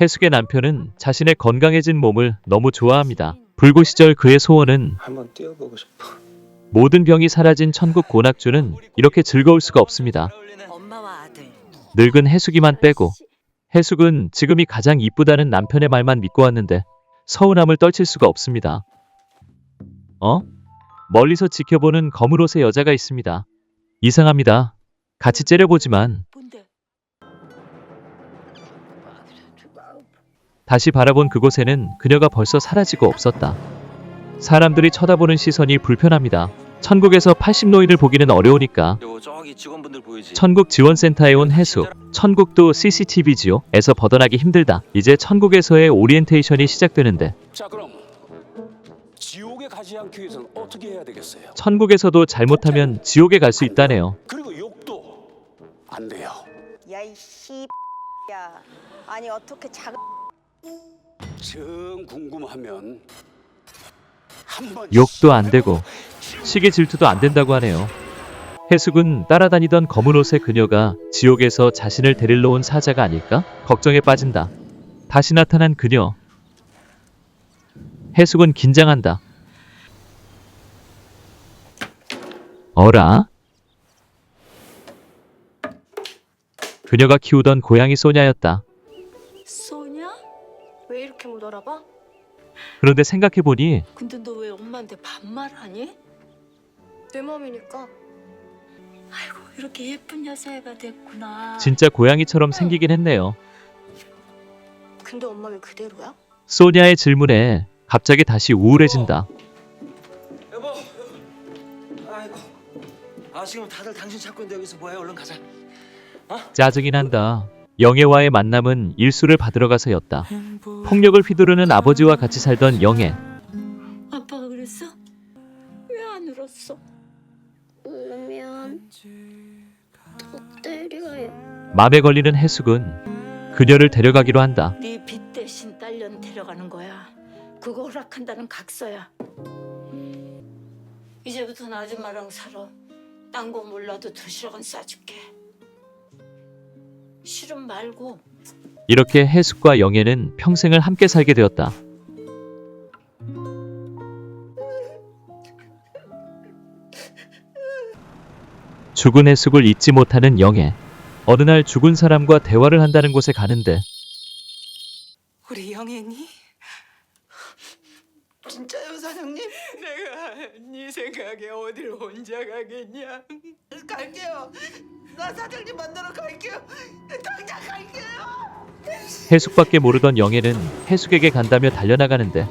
해숙의 남편은 자신의 건강해진 몸을 너무 좋아합니다. 불고 시절 그의 소원은 한번 뛰어보고 싶어. 모든 병이 사라진 천국 고낙주는 이렇게 즐거울 수가 없습니다. 엄마와 아들. 늙은 해숙이만 빼고 해숙은 지금이 가장 이쁘다는 남편의 말만 믿고 왔는데 서운함을 떨칠 수가 없습니다. 어? 멀리서 지켜보는 검은 옷의 여자가 있습니다. 이상합니다. 같이 째려보지만 다시 바라본 그곳에는 그녀가 벌써 사라지고 없었다. 사람들이 쳐다보는 시선이 불편합니다. 천국에서 80노인을 보기는 어려우니까? 천국 지원센터에 온 해수. 천국도 CCTV지요. 에서 벗어나기 힘들다. 이제 천국에서의 오리엔테이션이 시작되는데 자 그럼 지옥에 가지 않기 위해서는 어떻게 해야 되겠어요? 천국에서도 잘못하면 지옥에 갈 수 있다네요. 그리고 욕도 안 돼요. 야이 씨. 야. 아니 어떻게 작은 정 궁금하면 한번 욕도 안 되고 시계 질투도 안 된다고 하네요. 해숙은 따라다니던 검은 옷의 그녀가 지옥에서 자신을 데리러 온 사자가 아닐까? 걱정에 빠진다. 다시 나타난 그녀. 해숙은 긴장한다. 어라? 그녀가 키우던 고양이 소냐였다. 소냐? 왜 이렇게 못 알아봐? 그런데 생각해보니 근데 너 왜 엄마한테 반말하니? 내 맘이니까. 아이고 이렇게 예쁜 여자애가 됐구나. 진짜 고양이처럼 생기긴 했네요. 근데 엄마 왜 그대로야? 소냐의 질문에 갑자기 다시 우울해진다. 여보. 아이고. 아 지금 다들 당신 찾고 있는데 여기서 뭐해? 얼른 가자. 짜증이 난다. 영애와의 만남은 일수를 받으러 가서였다. 폭력을 휘두르는 아버지와 같이 살던 영애. 아빠가 그랬어? 왜 안 울었어? 울면 더 때려요. 맘에 걸리는 해숙은 그녀를 데려가기로 한다. 네 빚 대신 딸년 데려가는 거야. 그거 허락한다는 각서야. 이제부터는 아줌마랑 살아. 딴 거 몰라도 도시락은 싸줄게. 싫음 말고 이렇게 해숙과 영애는 평생을 함께 살게 되었다. 죽은 해숙을 잊지 못하는 영애. 어느 날 죽은 사람과 대화를 한다는 곳에 가는데 우리 영애니? 진짜요 사장님? 내가 네 생각에 어딜 혼자 가겠냐? 갈게요. 나 사장님 만나러 갈게요. 당장 갈게요. 해숙밖에 모르던 영애는 해숙에게 간다며 달려나가는데